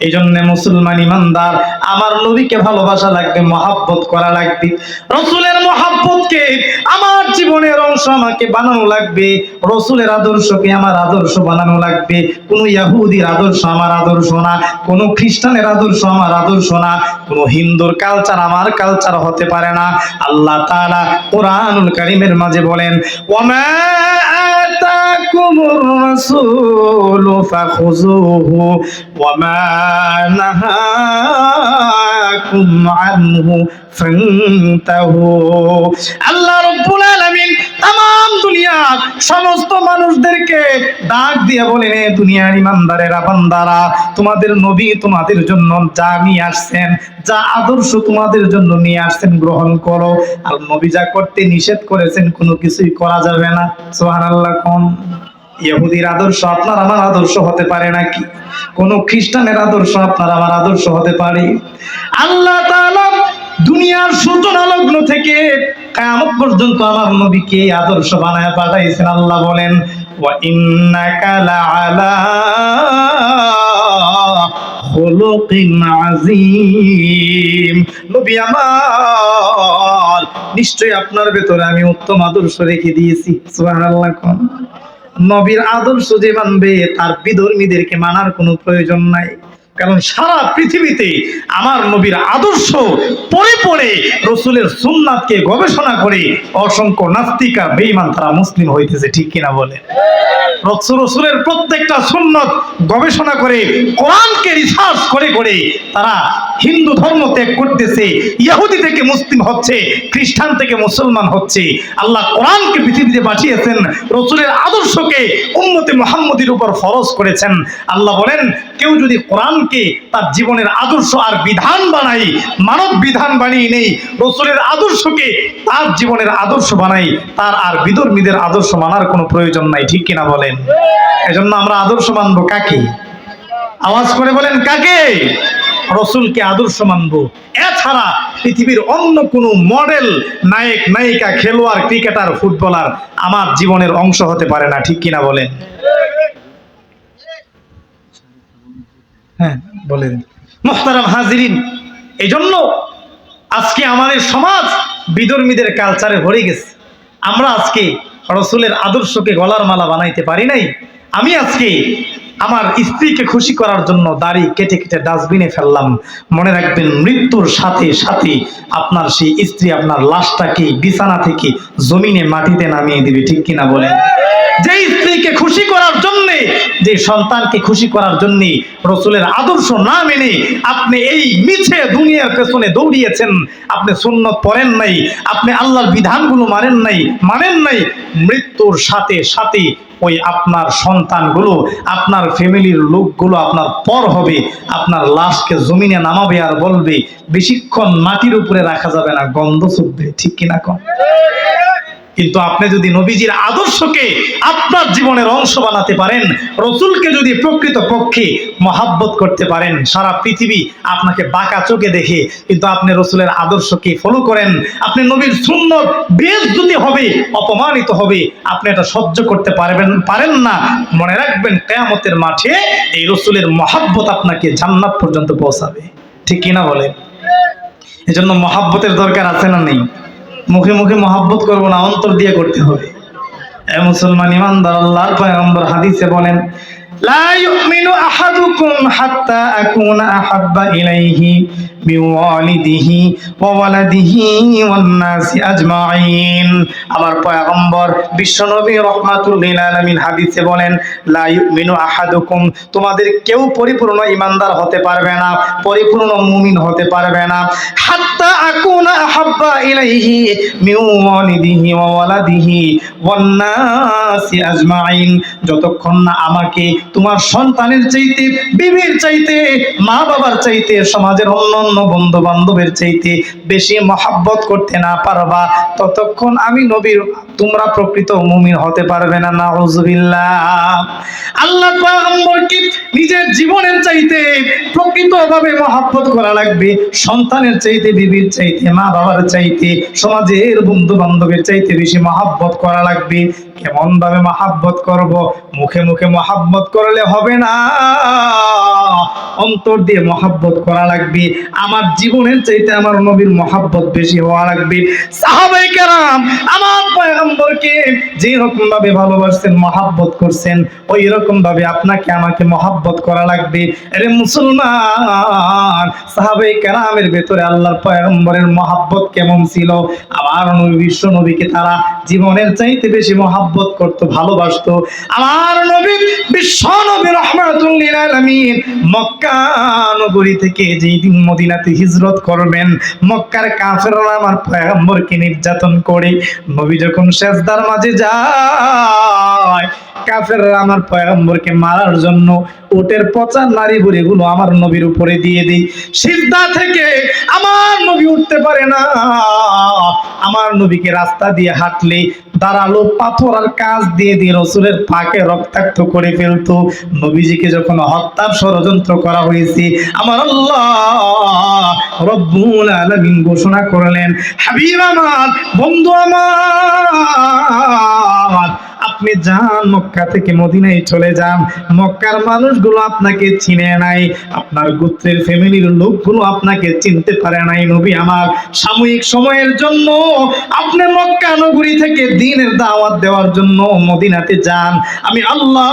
এই জন্য মুসলমান ইমানদার, আমার নবীকে ভালোবাসা লাগবে, মহাব্বত করা লাগবে, রসুলের মহাব্বতকে, আমার জীবনের অংশ আমাকে বানানো লাগবে, রসুলের আদর্শকে আমার আদর্শ বানানো লাগবে, কোন ইয়াহুদির আদর্শ আমার আদর্শ না, কোন খ্রিস্টানের আদর্শ আমার আদর্শ না, কোন হিন্দুর কালচার আমার কালচার হতে পারে না। আল্লাহ তাআলা কোরআনুল কারীমের মাঝে বলেন ওয়ামা آتاكم الرسول فخذوه وما نهاكم عنه আল্লাহ সমস্ত মানুষদেরকে ডাক দিয়ে বলেন দুনিয়ার ইমানদারেরা, বান্দারা, তোমাদের নবী তোমাদের জন্য যা নিয়ে আসছেন, যা আদর্শ তোমাদের জন্য নিয়ে আসছেন, গ্রহণ করো। আর নবী যা করতে নিষেধ করেছেন, কোনো কিছুই করা যাবে না। সুবহানাল্লাহ, কোন ইহুদির আদর্শ আপনার আমার আদর্শ হতে পারে নাকি? কোন খ্রিস্টানের আদর্শ আপনার আমার আদর্শ হতে পারে? আল্লাহ তাআলা দুনিয়ার সূচনা লগ্ন থেকে কিয়ামত পর্যন্ত আমার নবীকে আদর্শ বানায় পাঠাইছেন। আল্লাহ বলেন আযীম। নবী নিশ্চয়ই আপনার ভেতরে আমি উত্তম আদর্শ রেখে দিয়েছি। নবীর আদর্শ যে মানবে, তার বিধর্মীদেরকে মানার কোনো প্রয়োজন নাই। কারণ সারা পৃথিবীতে আমার নবীর আদর্শ পড়ে পড়ে রসুলের সুন্নাতকে গবেষণা করে অসংখ্য নাস্তিকা, বেঈমান তারা মুসলিম হইতেছে, ঠিক কিনা বলে রসুলের প্রত্যেকটা সুন্নত গবেষণা করে, কোরআনকে রিসার্চ করে করে তারা হিন্দু ধর্ম ত্যাগ করতেছে, ইহুদি থেকে মুসলিম হচ্ছে, খ্রিস্টান থেকে মুসলমান হচ্ছে। আল্লাহ কোরআনকে পৃথিবীতে পাঠিয়েছেন, রসুলের আদর্শকে উম্মতে মোহাম্মদের উপর ফরজ করেছেন। আল্লাহ বলেন, কেউ যদি কোরআনকে তার জীবনের আদর্শ আর বিধান বানাই মানব বিধান বানিয়ে নেই, রসুলের আদর্শকে তার জীবনের আদর্শ বানাই তার আর বিধর্মীদের আদর্শ মানার কোনো প্রয়োজন নাই, ঠিক কিনা বলেন। এজন্য আমরা আদর্শ মানবো। কাকে? আওয়াজ করে বলেন, কাকে? রসুলকে আদর্শ মানবো। এছাড়া পৃথিবীর অন্য কোনো মডেল, নায়ক, নায়িকা, খেলোয়াড়, ক্রিকেটার, ফুটবলার আমার জীবনের অংশ হতে পারে না। ঠিক কিনা বলেন? হ্যাঁ হাজিরিন এই আজকে আমাদের সমাজ বিধর্মীদের কালচারে ভরে গেছে। আমরা আজকে রসুলের আদর্শকে গলার মালা বানাইতে পারি নাই। আমি আজকে আমার স্ত্রীকে খুশি করার জন্য দাড়ি কেটে কেটে ডাস্টবিনে ফেললাম। মনে রাখবেন মৃত্যুর সাথে সাথে আপনার সেই স্ত্রী আপনার লাশটাকে বিছানা থেকে জমিনে মাটিতে নামিয়ে দিবে, ঠিক কিনা বলেন? যে স্ত্রীকে খুশি করার জন্যে যে সন্তানকে খুশি করার জন্য রসুলের আদর্শ না মেনে আপনি এই মিছে দুনিয়ার পেছনে দৌড়িয়েছেন, আপনি সুন্নত পড়েন নাই, আপনি আল্লাহর বিধানগুলো মানেন নাই মানেন নাই, মৃত্যুর সাথে সাথে ওই আপনার সন্তানগুলো, আপনার ফ্যামিলির লোকগুলো আপনার পর হবে, আপনার লাশকে জমিনে নামাবে আর বলবে, বেশিক্ষণ মাটির উপরে রাখা যাবে না, গন্ধ শুকবে, ঠিক কিনা কম কিন্তু আপনি যদি নবীজির আদর্শকে আপনার জীবনের অংশ বানাতে পারেন, রসুলকে যদি প্রকৃত পক্ষে মহাব্বত করতে পারেন, সারা পৃথিবী আপনাকে বাঁকা চোখে দেখে কিন্তু আপনি রসুলের আদর্শকে ফলো করেন, আপনি নবীর সুন্দর বেশ যদি হবে, অপমানিত হবে, আপনি এটা সহ্য করতে পারবেন, পারেন না। মনে রাখবেন, কেয়ামতের মাঠে এই রসুলের মহাব্বত আপনাকে জান্নাত পর্যন্ত পৌঁছাবে। ঠিক কিনা বলে এজন্য মহাব্বতের দরকার আছে না নেই? মুখে মুখে মহাব্বত করব না, অন্তর দিয়ে করতে হবে। এ মুসলমান ইমানদার, আল্লাহর পয়গম্বর হাদিসে বলেন, লা ইউমিনু আহাদুকুম হাত্তা আকুনা আহাব্বা ইলাইহি। মিন ওয়ালিদিহি ওয়া ওয়ালাদিহি ওয়ান নাসি আজমাইন। আমার পয়গম্বর বিশ্বনবী রাহমাতুল লিল আলামিন হাদিসে বলেন, লা ইউমিনু আহাদুকুম। তোমাদের কেউ পরিপূর্ণ ইমানদার হতে পারবে না, পরিপূর্ণ মুমিন হতে পারবে না। হাত্তা আকুনা আহাব্বা ইলাইহি মিন ওয়ালিদিহি ওয়া ওয়ালাদিহি ওয়ান নাসি আজমাইন। যতক্ষণ না আমাকে তোমার সন্তানের চাইতে, বিবির চাইতে মা বাবার চাইতে, সমাজের অন্যান্য বন্ধু বান্ধবের চাইতে বেশি মহাব্বত করতে না পারবা। ততক্ষণ আমি নবীর, তোমরা প্রকৃত মুমিন হতে পারবে না, নাউজুবিল্লাহ। আল্লাহ নিজের জীবনের চাইতে প্রকৃতভাবে মহাব্বত করা লাগবে। সন্তানের চাইতে, বিবির চাইতে মা বাবার চাইতে, সমাজের বন্ধু বান্ধবের চাইতে বেশি মহাব্বত করা লাগবে। কেমন ভাবে মহাব্বত করব, মুখে মুখে মহাব্বত করলে হবে না। অন্তর দিয়ে মহাব্বত করা লাগবে, আমার জীবনের চাইতে আমার নবীর মহাব্বত বেশি হওয়া লাগবে। সাহাবাই কেরাম আমার পয়গম্বরকে যে রকম ভাবে ভালোবাসছেন মহাব্বত করছেন ওই রকম ভাবে আপনাকে আমাকে মহাব্বত করা লাগবে। আরে মুসলমান সাহাবাই কেরামের ভেতরে আল্লাহর পয়গম্বরের মহাব্বত কেমন ছিল? আমার নবী, বিশ্ব নবীকে তারা জীবনের চাইতে বেশি মহাব্বত করতো, ভালোবাসতো। আমার নবী বিশ্ব নবী রহমাতুল্লিল আলামিন মক্কা নগরী থেকে যেই দিন মদিনাতে হিজরত করবেন, মক্কার কাফেররা আমার পয়গম্বরকে নির্যাতন করে, নবী যখন সেজদার মাঝে যায়, কাফেররা আমার পয়গম্বরকে মারার জন্য উটের পচা নারী বুড়িগুলো আমার নবীর উপরে দিয়ে দিই। সিদ্ধা থেকে আমার নবী উঠতে পারে না। আমার নবীকে রাস্তা দিয়ে হাঁটলে দাঁড়াল পাথর আর কাজ দিয়ে দিয়ে রসুলের পাকে রক্তাক্ত করে ফেলতো। নবীজিকে যখন হত্যার ষড়যন্ত্র করা হয়েছে, আমার আল্লাহ রব্বুল আলামিন ঘোষণা করলেন, হাবিব আমার, বন্ধু আমার আপনি যান, মক্কা থেকে মদিনায় চলে যান। মক্কার মানুষগুলো আপনাকে চিনে নাই। আপনার গোত্রের ফ্যামিলির লোকগুলো আপনাকে চিনতে পারে নাই, নবী আমার। সাময়িক সময়ের জন্য আপনি মক্কা নগরী থেকে দিনের দাওয়াত দেওয়ার জন্য মদিনাতে যান। আমি আল্লাহ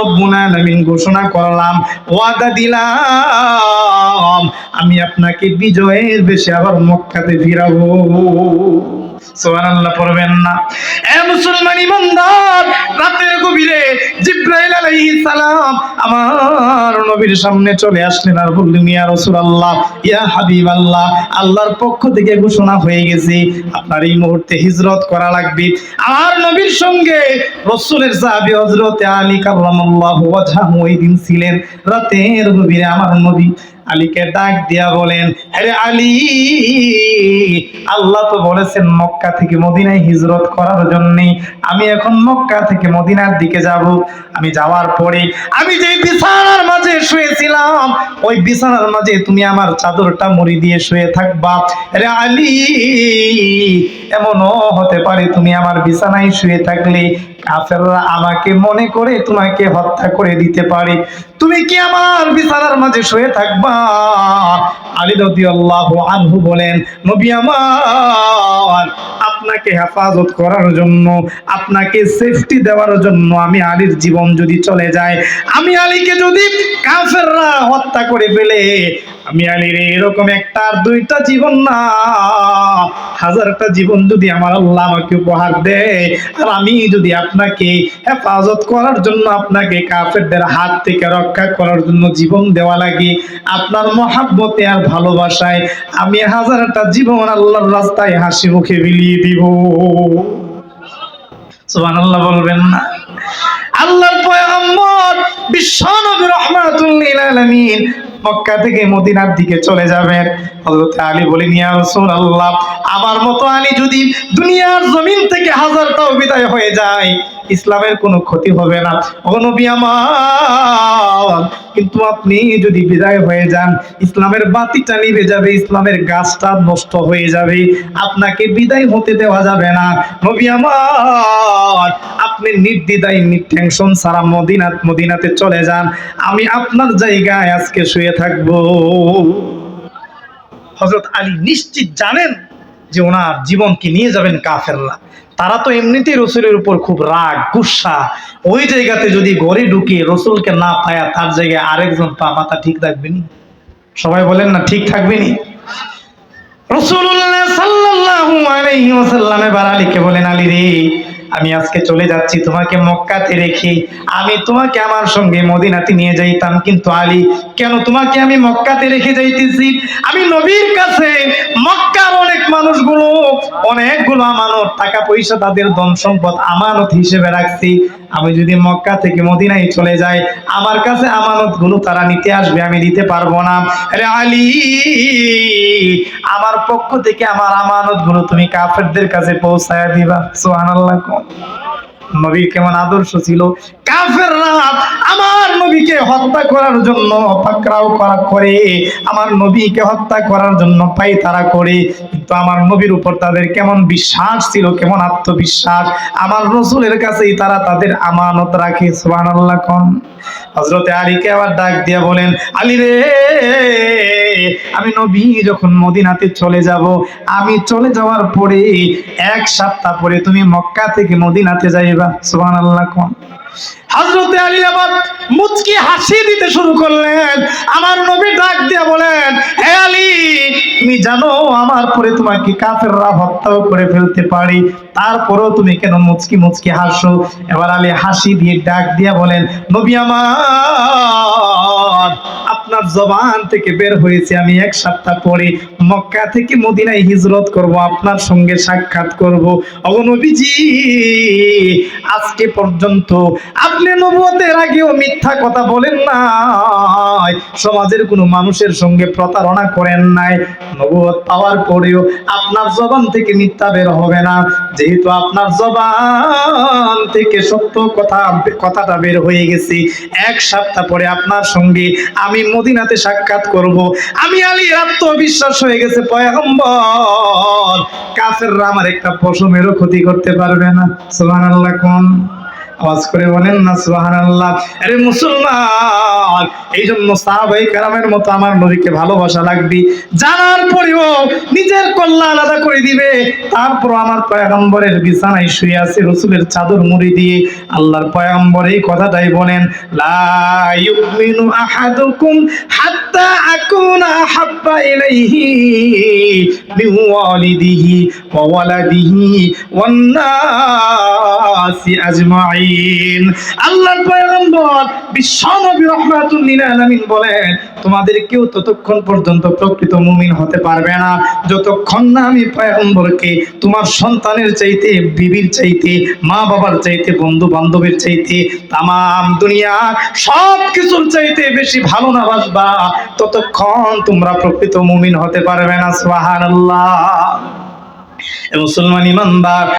রব্বুল ঘোষণা করলাম, ওয়াদা দিলাম, আমি আপনাকে বিজয়ের বেশে আবার মক্কাতে ফিরাবো। সুবহানাল্লাহ পড়বেন না। এ মুসলমান ইমানদার, রাতের গভীরে জিব্রাইল আলাইহিস সালাম আমার নবীর সামনে চলে আসলেন আর বললেন, ইয়া রাসূলুল্লাহ, ইয়া হাবিবাল্লাহ, আল্লাহর পক্ষ থেকে ঘোষণা হয়ে গেছে, আপনার এই মুহূর্তে হিজরত করা লাগবে। আর নবীর সঙ্গে রাসূলের সাহাবী হযরতে আলী কাররামাল্লাহু ওয়াজহাহু ওই দিন ছিলেন। রাতের গভীরে আমার নবী আলীকে ডাক দিয়া বলেন আরে আলী, আল্লাহ তো বলেছেন মক্কা থেকে মদিনায় হিজরত করার জন্যে। আমি এখন মক্কা থেকে মদিনার দিকে যাব। আমি যাওয়ার পরে আমি যে বিছানার মাঝে শুয়েছিলাম, ওই বিছানার মাঝে তুমি আমার চাদরটা মুড়ি দিয়ে শুয়ে থাকবা। আরে আলী, এমনও হতে পারে তুমি আমার বিছানায় শুয়ে থাকলে কাফেররা আমাকে মনে করে তোমাকে হত্যা করে দিতে পারে। তুমি কি আমার বিছানার মাঝে শুয়ে থাকবা? আলী রাদিয়াল্লাহু আনহু বলেন, নবী আমার, আপনাকে হেফাজত করার জন্য, আপনাকে সেফটি দেওয়ার জন্য আমি আলীর জীবন যদি চলে যায়, আমি আলীকে যদি কাফেররা হত্যা করে ফেলে আমি আলীর এরকম একটা আর দুইটা জীবন না। হাজারটা জীবন যদি আমার আল্লাহ আমাকে উপহার দেয়, আর আমি যদি আপনাকে হেফাজত করার জন্য আপনাকে কাফেরদের হাত থেকে রক্ষা করার জন্য জীবন দেওয়া লাগে, আপনার মহাব্বতে আর ভালোবাসায় আমি হাজারটা জীবন আল্লাহর রাস্তায় হাসি মুখে বিলিয়ে দিব। সুবহানাল্লাহ বলবেন না। আল্লাহর পয়গম্বর বিশ্বনবী রাহমাতুল লিল আলামিন মক্কা থেকে মদিনার দিকে চলে যাবেন। হযরত আলী বলেন, ইয়া রাসূলুল্লাহ, আমার মতো আলী যদি দুনিয়ার জমিন থেকে হাজারটাও বিদায় হয়ে যায়, ইসলামের কোনো ক্ষতি হবে না। ও নবী আমার, কিন্তু আপনি যদি বিদায় হয়ে যান, ইসলামের বাতিটা নিভে যাবে, ইসলামের গাছটা নষ্ট হয়ে যাবে, আপনাকে বিদায় হতে দেওয়া যাবে না। নবী আমার, আপনি নির্দ্বিধায় টেনশন ছাড়া মদিনাত মদিনাতে চলে যান। আমি আপনার জায়গায় আজকে শুয়ে থাকব। হজরত আলী নিশ্চিত জানেন যে ওনার জীবনকে নিয়ে যাবেন কাফেররা। তারা তো এমনিতেই রসুলের উপর খুব রাগ, গুসা। ওই জায়গাতে যদি ঘরে ঢুকে রসুলকে না পায়া, তার জায়গায় আরেকজন পা মাথা ঠিক থাকবেনি সবাই বলেন না, ঠিক থাকবেনি রসুল্লাহ সাল্লাল্লাহু আলাইহি ওয়াসাল্লাম এবার আলীকে বলেন, আলী রে আমি আজকে চলে যাচ্ছি, তোমাকে মক্কাতে রেখে আমি তোমাকে আমার সঙ্গে মদিনাতে নিয়ে যাইতাম, কিন্তু আলী, কেন তোমাকে আমি মক্কাতে রেখে যাইতেছি? আমি নবীর কাছে মক্কার অনেক মানুষগুলো, অনেকগুলো আমানত, টাকা পয়সা, তাদের ধন সম্পদ আমানত হিসেবে রাখছি। আমি যদি মক্কা থেকে মদিনায় চলে যাই, আমার কাছে আমানতগুলো তারা নিতে আসবে, আমি দিতে পারব না। রে আমার পক্ষ থেকে আমার আমানতগুলো তুমি কাফেরদের কাছে পৌঁছায় দিবা সোহান কোন নবীর কেমন আদর্শ ছিল? কাফেররা আমার নবীকে হত্যা করার জন্য পাকড়াও করা করে, আমার নবীকে হত্যা করার জন্য পাই তারা করে। কিন্তু আমার নবীর উপর তাদের কেমন বিশ্বাস ছিল, কেমন আত্মবিশ্বাস? আমার রসুলের কাছেই তারা তাদের আমানত রাখে, সুবহানাল্লাহ কোন। হজরতে আলীকে আবার ডাক দিয়া বলেন, আলী রে, আমি নবী, যখন মদিনাতে চলে যাব, আমি চলে যাওয়ার পরে এক সপ্তাহ পরে তুমি মক্কা থেকে মদিনাতে যাইবা। সুবহানাল্লাহ কোন। হজরতে আলী আবার মুচকি হাসি দিতে শুরু করলেন, আমার নবী ডাক দিয়া বলেন হে আলী তুমি জানো, আমার পরে তোমাকে কাফেররা হত্যাও করে ফেলতে পারি। তারপরেও তুমি কেন মুচকি মুচকি হাসো? এবার আলী হাসি দিয়ে ডাক দিয়া বলেন, নবী আমার, আপনার জবান থেকে বের হয়েছে, আমি এক সপ্তাহ পরে মক্কা থেকে মদিনায় হিজরত করব, আপনার সঙ্গে সাক্ষাৎ করব। অগনবীজি আজকে পর্যন্ত আপনি নবুয়তের আগেও মিথ্যা কথা বলেন নাই। সমাজের কোনো মানুষের সঙ্গে প্রতারণা করেন নাই। নবুয়ত পাওয়ার পরেও আপনার জবান থেকে মিথ্যা বের হবে না। যেহেতু আপনার জবান থেকে সত্য কথা, কথাটা বের হয়ে গেছে। এক সপ্তাহ পরে আপনার সঙ্গে আমি মদিনাতে সাক্ষাৎ করব। আমি আলী আত্মবিশ্বাস হয়ে গেছে, পয়গম্বর। কাফেররা আমার একটা পশমেরও ক্ষতি করতে পারবে না। সুবহানাল্লাহ, কোন? আওয়াজ করে বলেন না, সুবহানাল্লাহ। আরে মুসলমান এই জন্য সাহাবাই কারামের মতো আমার নবীকে ভালোবাসা লাগবে। জানার পরেও নিজের কল্লা আলাদা করে দিবে। তারপর আমার পয়গম্বরের বিছানায় শুয়ে আছে রসুলের চাদর মুড়ি দিয়ে আল্লাহর পয়গম্বর এই কথাটাই বলেন, লা ইউমিনু আহাদুকুম হাত্তা আলামিন বলেন, তোমাদের কেউ ততক্ষণ পর্যন্ত প্রকৃত মুমিন হতে পারবে না। যতক্ষণ না আমি পয়গম্বরকে তোমার সন্তানের চাইতে, বিবির চাইতে মা বাবার চাইতে বন্ধু বান্ধবের চাইতে, তামাম দুনিয়া সব কিছুর চাইতে বেশি ভালো না বাসবা। ততক্ষণ তোমরা প্রকৃত মুমিন হতে পারবে না সোহান মুসলমান ইমানদার।